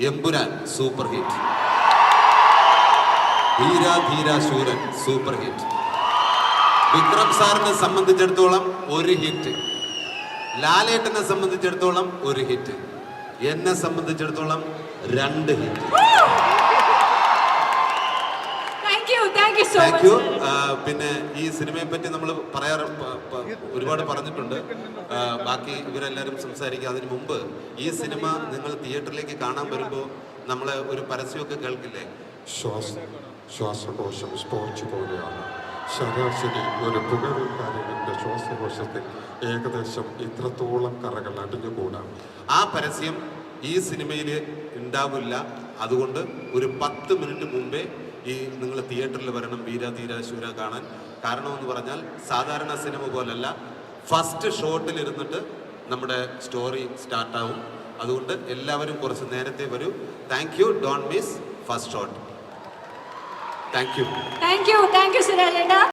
Empuraan super hit ധീര ധീര ശൂരൻ super hit Vikram സാറിനെ സംബന്ധിച്ചിടത്തോളം ഒരു ഹിറ്റ്. ലാലേട്ടനെ സംബന്ധിച്ചിടത്തോളം ഒരു ഹിറ്റ്. എന്നെ സംബന്ധിച്ചിടത്തോളം രണ്ട് ഹിറ്റ്. താങ്ക് യു മച്ച് പിന്നെ ഈ സിനിമയെ പറ്റി നമ്മൾ പറയാറ് ഒരുപാട് പറഞ്ഞിട്ടുണ്ട്. ബാക്കി ഇവരെല്ലാവരും സംസാരിക്കുക അതിനു മുമ്പ് ഈ സിനിമ നിങ്ങൾ തിയേറ്ററിലേക്ക് കാണാൻ വരുമ്പോൾ നമ്മളെ ഒരു പരസ്യമൊക്കെ കേൾക്കില്ലേ? ശ്വാസ ശ്വാസകോശം സ്പോർച്ച് പോലെയാണ്. ശരാശരി ഒരു പുകവലിക്കാരന്റെ ശ്വാസകോശത്തിൽ ഏകദേശം ഇത്രത്തോളം കറകൾ അടിഞ്ഞുകൂടാം. ആ പരസ്യം ഈ സിനിമയിൽ ഉണ്ടാവില്ല. അതുകൊണ്ട് ഒരു പത്ത് മിനിറ്റ് മുമ്പേ ഈ നിങ്ങൾ തിയേറ്ററിൽ വരണം വീര ധീര ശൂര കാണാൻ. കാരണമെന്ന് പറഞ്ഞാൽ സാധാരണ സിനിമ പോലല്ല ഫസ്റ്റ് ഷോട്ടിൽ ഇരുന്നിട്ട് നമ്മുടെ സ്റ്റോറി സ്റ്റാർട്ടാവും. അതുകൊണ്ട് എല്ലാവരും കുറച്ച് നേരത്തെ വരൂ. Thank you don't miss first show thank you thank you thank you